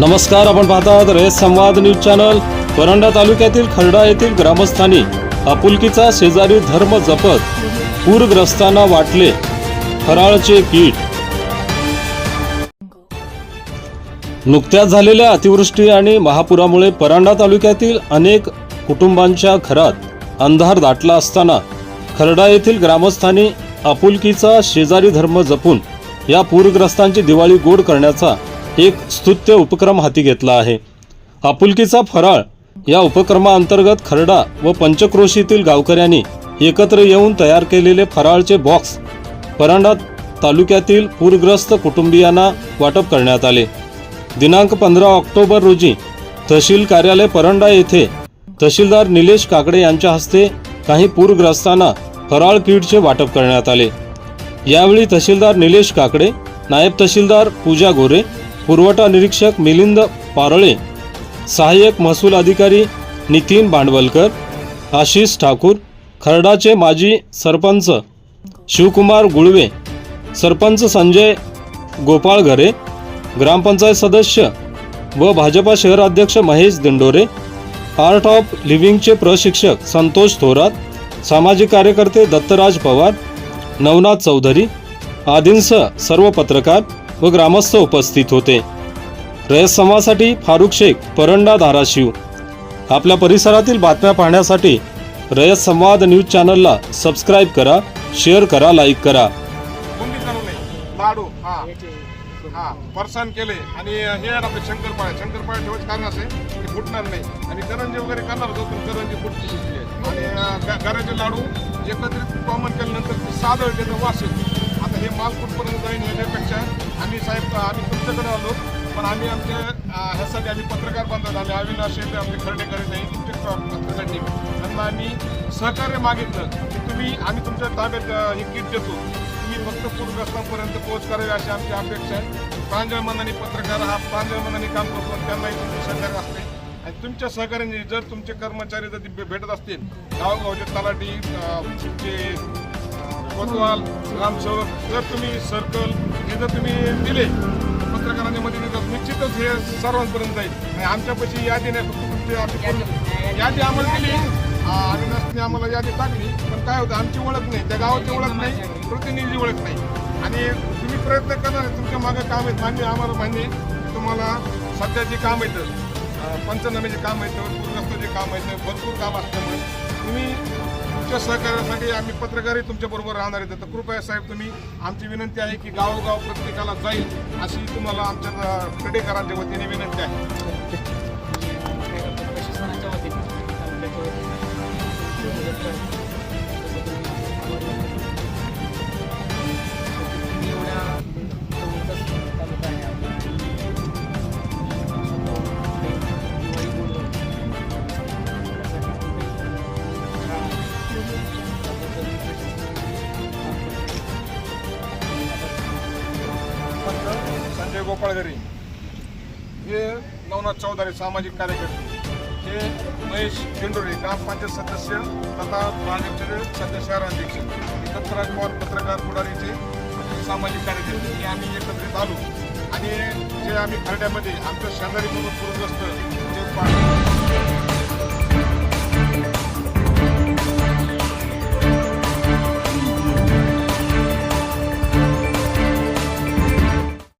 नमस्कार आपण पाहतात रेस संवाद न्यूज चॅनल. परंडा तालुक्यातील खर्डा येथील ग्रामस्थांनी आपुलकीचा शेजारी धर्म जपत पूरग्रस्तांना वाटले. फराळचे कीट नुकत्याच झालेल्या अतिवृष्टी आणि महापुरामुळे परांडा तालुक्यातील अनेक कुटुंबांच्या घरात अंधार दाटला असताना खर्डा येथील ग्रामस्थांनी आपुलकीचा शेजारी धर्म जपून या पूरग्रस्तांची दिवाळी गोड करण्याचा एक स्तुत्य उपक्रम हाती घेतला आहे. आपुलकीचा फराळ या उपक्रमाअंतर्गत खर्डा व पंचक्रोशीतील गावकऱ्यांनी एकत्र येऊन तयार केलेले फराळचे बॉक्स परांडा तालुक्यातील पूरग्रस्त कुटुंबियांना वाटप करण्यात आले. दिनांक पंधरा ऑक्टोबर रोजी तहसील कार्यालय परंडा येथे तहसीलदार निलेश काकडे यांच्या हस्ते काही पूरग्रस्तांना फराळ किटचे वाटप करण्यात आले. यावेळी तहसीलदार निलेश काकडे नायब तहसीलदार पूजा गोरे पुरवठा निरीक्षक मिलिंद पारळे सहाय्यक महसूल अधिकारी नितीन भांडवलकर आशिष ठाकूर खर्डाचे माजी सरपंच शिवकुमार गुळवे सरपंच संजय गोपाळ घरे ग्रामपंचायत सदस्य व भाजपा शहराध्यक्ष महेश दिंडोरे आर्ट ऑफ लिव्हिंगचे प्रशिक्षक संतोष थोरात सामाजिक कार्यकर्ते दत्तराज पवार नवनाथ चौधरी आदींसह सर्व पत्रकार व ग्रामस्थ उपस्थित होते. रयत समाजासाठी फारुख शेख परंडा धाराशिव. आपल्या परिसरातील बातम्या पाहण्यासाठी रयत संवाद न्यूज चॅनलला सबस्क्राईब करा शेअर करा लाईक करा. लाडू हा हा फरसाण केले. आणि हे आपले शंकरपाळे. शंकरपाळे ठेवायचं कारण असे की फुटणार नाही. आणि करंजी वगैरे करणार होतो पण करंजी फुटली आणि घराचे लाडू एकत्रित कॉमन केल्यानंतर साधं सादळ वास येतो. हे माल कुठपर्यंत जाईल याच्यापेक्षा आम्ही साहेब आम्ही तुमच्याकडे आलो पण आम्ही आमच्या ह्यासाठी आम्ही पत्रकार बांधत आले. अविनाश आमचे आपले खर्डेकरी नाही तुमचे पत्रसाठी त्यांना आम्ही सहकार्य मागितलं की तुम्ही आम्ही तुमच्या ताब्यात हे किट देतो. तुम्ही फक्त पूरग्रस्तांपर्यंत पोहोच करावी अशी आमची अपेक्षा आहे. प्रांजळ मनाने पत्रकार हा प्रांजळ मनाने काम करतो आणि त्यांनाही तुमची सहकार्य असते. आणि तुमच्या सहकार्याने जर तुमचे कर्मचारी जर भेटत असतील गावगावचे तलाठी तुमचे कोतवाल ग्रामसेवक जर तुम्ही सर्कल हे जर तुम्ही दिले पत्रकारांच्या मध्ये देतात निश्चितच हे सर्वांपर्यंत जाईल. आणि आमच्यापाशी यादी नाही फक्त तुमची आमची यादी. आम्हाला दिली. अविनाशने आम्हाला यादी टाकली. पण काय होतं आमची ओळख नाही त्या गावाची ओळख नाही प्रतिनिधी ओळख नाही. आणि तुम्ही प्रयत्न करणार तुमच्या मागे काम आहेत मान्य आम्हाला मान्य. तुम्हाला सध्या जे काम येतं अं, पंचनामेचे काम येतं पूरग्रस्ताचे काम येतं भरपूर काम असल्यामुळे तुम्ही तुमच्या सहकार्यासाठी आम्ही पत्रकारही तुमच्या बरोबर राहणार आहेत. तर कृपया साहेब तुम्ही आमची विनंती आहे की गावोगाव प्रत्येकाला जाईल अशी तुम्हाला आमच्या अं, वतीने विनंती आहे. संजय गोपाळघरी हे नवनाथ चौधरी सामाजिक कार्यकर्ते. हे महेश दिंडोरे ग्रामपंचायत सदस्य तथा भाजपचे सध्या शहराध्यक्ष हे दत्तराज पवार पत्रकार पुढारीचे सामाजिक कार्यकर्ते. हे आम्ही एकत्रित आलो. आणि जे आम्ही खरड्यामध्ये आमच्या शेजारी म्हणून पूरग्रस्त जे पाणी